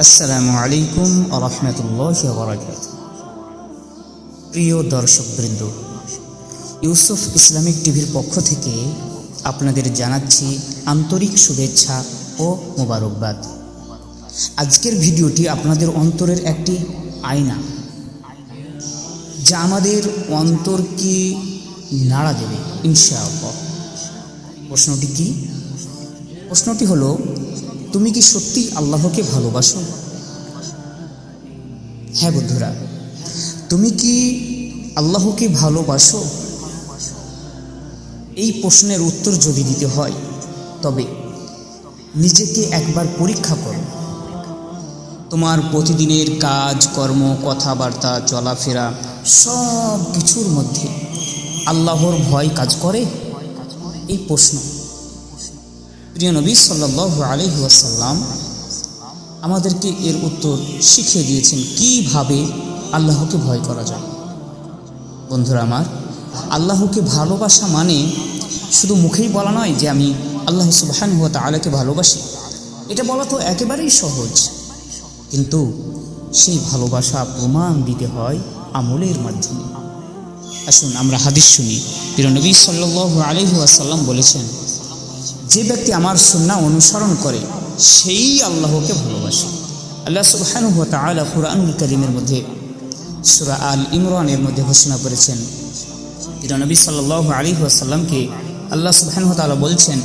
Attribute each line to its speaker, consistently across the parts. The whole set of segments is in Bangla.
Speaker 1: আসসালামু আলাইকুম আরহামতুল্লাহ বরাকাত প্রিয় দর্শকবৃন্দ, ইউসুফ ইসলামিক টিভির পক্ষ থেকে আপনাদের জানাচ্ছি আন্তরিক শুভেচ্ছা ও মোবারকবাদ। আজকের ভিডিওটি আপনাদের অন্তরের একটি আয়না, যা আমাদের অন্তরকে নাড়া দেবে, ইনশাআল্লাহ। প্রশ্নটি কি? প্রশ্নটি হলো তুমি কি সত্যি আল্লাহকে ভালোবাসো? হ্যাঁ বন্ধুরা, তুমি কি আল্লাহকে ভালোবাসো? এই প্রশ্নের উত্তর যদি দিতে হয়, তবে নিজেকে একবার পরীক্ষা করো। তোমার প্রতিদিনের কাজ, কর্ম, কথাবার্তা, চলাফেরা সব কিছুর মধ্যে আল্লাহর ভয় কাজ করে? এই প্রশ্ন। প্রিয় নবী সাল্লাহ আলহি আসাল্লাম আমাদেরকে এর উত্তর শিখিয়ে দিয়েছেন, কীভাবে আল্লাহকে ভয় করা যায়। বন্ধুরা আমার, আল্লাহকে ভালোবাসা মানে শুধু মুখেই বলা নয় যে আমি আল্লাহ সুবাহান হুয়া তালাকে ভালোবাসি। এটা বলা তো একেবারেই সহজ। কিন্তু সেই ভালোবাসা প্রমাণ দিতে হয় আমলের মাধ্যমে। আসুন আমরা হাদিস শুনি। প্রিয় নবী সাল্লাহ আলহি আসাল্লাম বলেছেন যে ব্যক্তি আমার সুন্না অনুসরণ করে, সেই আল্লাহকে ভালোবাসে। আল্লাহ সুবহান তালা কুরআনুল করিমের মধ্যে, সুরা আল ইমরানের মধ্যে ঘোষণা করেছেন। নবী সাল্লাহ আলী আসাল্লামকে আল্লাহ সুবহান তালা বলছেন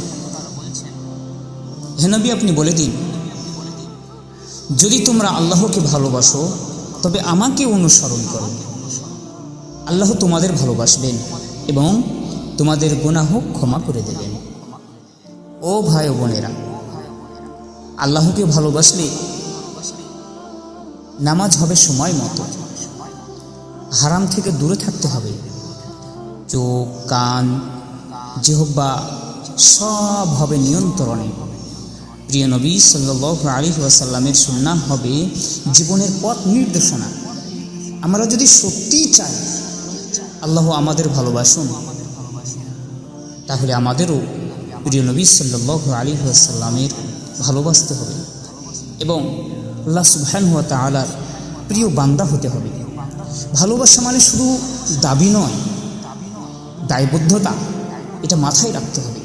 Speaker 1: হেনবী আপনি বলে দিন, যদি তোমরা আল্লাহকে ভালোবাসো, তবে আমাকে অনুসরণ করো। আল্লাহ তোমাদের ভালোবাসবেন এবং তোমাদের গুনাহ ক্ষমা করে দেবেন। ও ভাই বোনেরা, আল্লাহকে ভালোবাসলে নামাজ হবে সময় মতো। হারাম থেকে দূরে থাকতে হবে। চোখ, কান, জেহব্বা সব হবে নিয়ন্ত্রণে। প্রিয় নবী সাল্লাহ আলী ওয়াসাল্লামের সুন্না হবে জীবনের পথ নির্দেশনা। আমরা যদি সত্যিই চাই, আল্লাহ আমাদের ভালোবাসুন, তাহলে আমাদেরও প্রিয় নবী সাল্লাহ আলী সাল্লামের ভালোবাসতে হবে এবং আল্লাহ সুবহান হুয়া তালার প্রিয় বান্দা হতে হবে। ভালোবাসা মানে শুধু দাবি নয়, দায়বদ্ধতা, এটা মাথায় রাখতে হবে।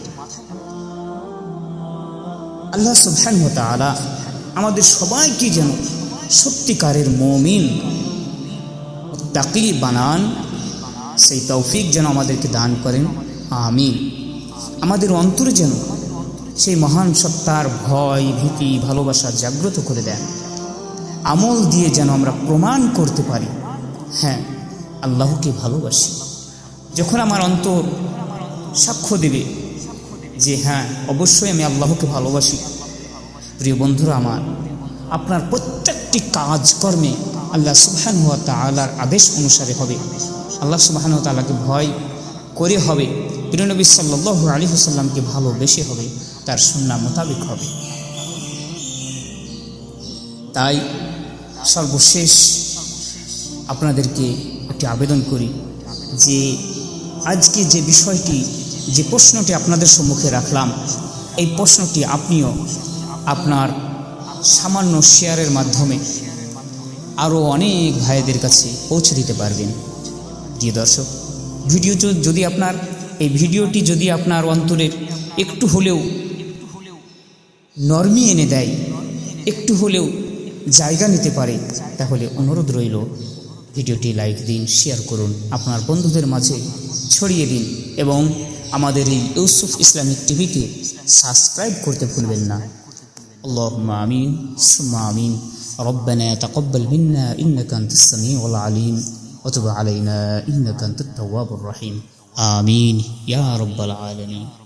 Speaker 1: আল্লাহ সুবহান হুয়া তালা আমাদের সবাইকে যেন সত্যিকারের মমিন তাকি বানান। সেই তৌফিক যেন আমাদেরকে দান করেন। আমিন। আমাদের অন্তরে যেন সেই মহান সত্তার ভয়, ভীতি, ভালোবাসা জাগ্রত করে দেন আমল দিয়ে যেন আমরা প্রমাণ করতে পারি হ্যাঁ আল্লাহকে ভালোবাসি। যখন আমার অন্তর সাক্ষ্য দেবে যে হ্যাঁ অবশ্যই আমি আল্লাহকে ভালোবাসি। প্রিয় বন্ধুরা আমার, আপনার প্রত্যেকটি কাজকর্মে আল্লাহ সুবহান হুয়া তালার আদেশ অনুসারে হবে। আল্লাহ সুবাহান তালাকে ভয় করে হবে। প্রিয়নবী সাল্লাহ আলী হুসাল্লামকে ভালোবেসে হবে, তার সুন্না মোতাবেক হবে। তাই সর্বশেষ আপনাদেরকে একটি আবেদন করি যে আজকে যে বিষয়টি, যে প্রশ্নটি আপনাদের সম্মুখে রাখলাম, এই প্রশ্নটি আপনিও আপনার সামান্য শেয়ারের মাধ্যমে আরও অনেক ভাইদের কাছে পৌঁছে দিতে পারবেন। প্রিয় দর্শক ভিডিও যদি আপনার এই ভিডিওটি যদি আপনার অন্তরের একটু হলেও নর্মি এনে দেয় একটু হলেও জায়গা নিতে পারে তাহলে অনুরোধ রইল ভিডিওটি লাইক দিন শেয়ার করুন আপনার বন্ধুদের মাঝে ছড়িয়ে দিন এবং আমাদের এই ইউসুফ ইসলামিক টিভিকে সাবস্ক্রাইব করতে ভুলবেন না আল্লাহ আমিন সুম্মা আমিন ربنا تقبل منا إنك أنت السميع العليم وتب علينا إنك أنت التواب الرحيم آمين. يا رب العالمين.